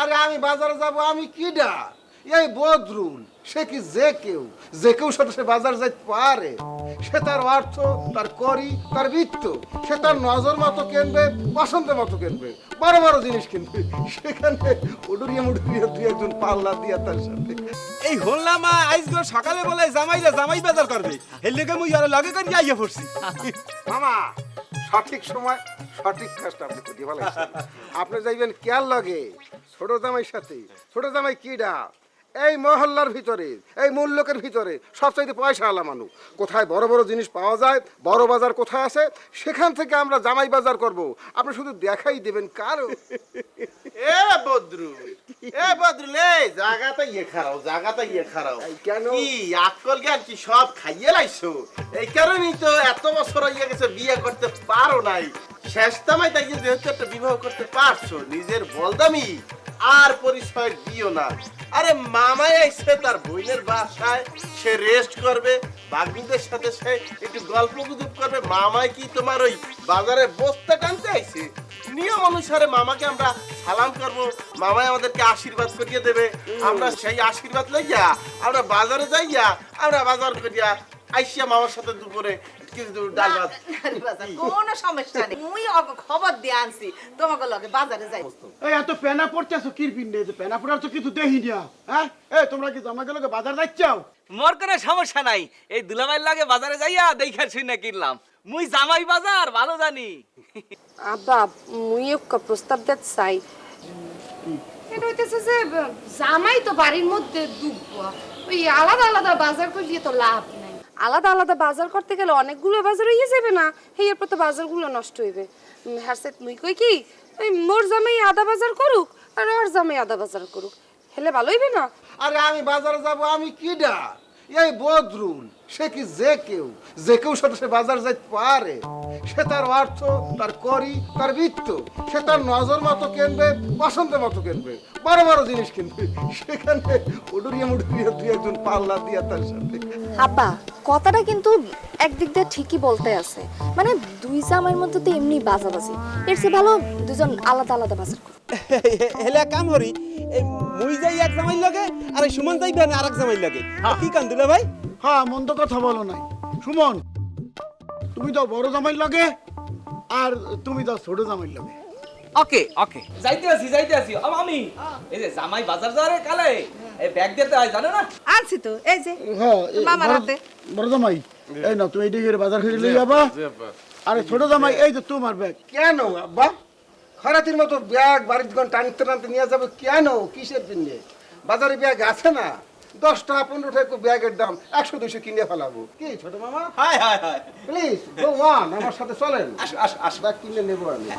আরে আমি বাজারে যাব আমি কিডা? এই বদরুল সে কি যে কেউ? যে কেউ সাথে সে বাজার যাইতে পারে। সে তার অর্থ তার করি তার বৃত্ত। সে তার নজর মতো কিনবে পছন্দ মতো কিনবে বড় বড় জিনিস কিনবে। সেখানে উডুরিয়া মুডুরিয়া দুই একজন পাল্লা দিয়া তার সাথে। এই হল্লা মা আইজগো সকালে বলে জামাইরা জামাই বাজার করবে। লেগে মুই আর লগে করে আইয়া পড়ছি। মামা সঠিক সময় সঠিক কাজটা আপনি করিয়ে ফেলাইছেন আপনি যাইবেন কেয়ার লগে ছোট জামাইয়ের সাথে। ছোট জামাই কিডা? এই মহল্লার ভিতরে এই মূল্যকের ভিতরে সবচাইতে পয়সা আলা মানুষ। কোথায় বড় বড় জিনিস পাওয়া যায় বড় বাজার কোথায় আছে সেখান থেকে আমরা জামাই বাজার করব। আপনি শুধু দেখাই দেবেন কারও। এ বদ্রু এ বদ্রু লে জায়গাটা ইয়ে খারাও জায়গাটা ইয়ে খারাও। কেন? কি আকল জ্ঞান কি সব খাইয়ে লাইছো? এই কারণেই তো এত বছর হয়ে গেছে বিয়ে করতে পারো নাই। শেষ তামাই তাই যেহেতু একটা বিবাহ করতে পারছ নিজের বলদামি আর পরিচয় দিও না। আরে মামাই আইছে তার বোনের বাসায় সে রেস্ট করবে বাগনিদের সাথে সে একটু গল্প গুজব করবে। মামাই কি তোমার ওই বাজারে বস্তা টানতে আইছে? নিয়ম অনুসারে মামাকে আমরা সালাম করব। মামাই আমাদেরকে আশীর্বাদ করিয়ে দেবে। আমরা সেই আশীর্বাদ লইয়া আমরা বাজারে যাইয়া আমরা বাজার করিয়া আইসিয়া মামার সাথে দুপুরে কিছু ডাল ভাত। কোনো সমস্যা নেই। মুই খবর দিয়ে আনছি তোমাকে লগে বাজারে যাই। এই এত পেনা পড়তেছো কির পিন্ডে যে পেনা পড়ার তো কিছু দেখি না। হ্যাঁ? এই তোমরা কি আমাকে লোকে বাজার যাচ্ছাও মোর কোনো সমস্যা নাই। এই দুলাভাইয়ের লাগে বাজারে যাইয়া দেখা শুনে কিনলাম। মুই জামাই বাজার ভালো জানি। আব্বা মুই একটা প্রস্তাব দিতে চাই। এটা হইতেছে যে জামাই তো বাড়ির মধ্যে ডুববো ওই আলাদা আলাদা বাজার করলে তো লাভ নাই। আলাদা আলাদা বাজার করতে গেলে অনেকগুলো বাজার হয়ে যাবে না। সেই এরপর তো বাজারগুলো নষ্ট হইবে। হারসেত মুই কই কি? ওই মোর জামাই আদা বাজার করুক আর ওর জামাই আদা বাজার করুক। হেলে ভালো হইবে না? আরে আমি বাজারে যাব, আমি কিডা? এই বদরুল, সে কি যে কেউ? যে কেউ সাথে সে বাজার যাইতে পারে। সে তার অর্থ, তার করি, তার বৃত্ত। সে তার নজর মতো কিনবে পছন্দ মতো কিনবে, বড় বড় জিনিস কিনবে। সেখানে উডুরিয়া মুডুরিয়া পাল্লা দিয়া তার সাথে আব্বা কথাটা কিন্তু একদিক দিয়ে ঠিকই বলতে আছে। মানে দুই জামাইয়ের মধ্যে তো এমনি বাজাবাজি। এর চেয়ে ভালো দুজন আলাদা আলাদা বাজার করো। হেলে কাম হরি মুই যাই এক জামাই লগে আর এই সুমন যাইবে না আরেক জামাই লগে। কি কান দুলা ভাই? হ্যাঁ মন্দ কথা বলো নাই। সুমন তুমি তো বড় জামাই লাগে আর তুমি তো ছোট জামাই লাগে। ওকে ওকে যাইতে আছি যাইতে আছি। আমি এই যে জামাই বাজার যারে কালে এই ব্যাগ দিতে হয় জানো না? আনছি তো এই যে হ্যাঁ মামার হাতে। বড় জামাই এই না তুমি এইদিকে বাজার করে লই যাবা। আরে ছোট জামাই এই যে তোমার ব্যাগ কেন আব্বা? খরাতির মতো ব্যাগ বাড়ির গন টানতে টানতে নিয়ে যাবে কেন? কিসের জন্য? বাজারে ব্যাগ আছে না? দশ টাকা পনেরো টাকা ব্যাগের দাম একশো দুইশো কিনে ফেলাবো। কি ছোট মামা? Hi hi hi please go on আমার সাথে চলেন। আস আস আস। ব্যাগ কিনে নেব আমি।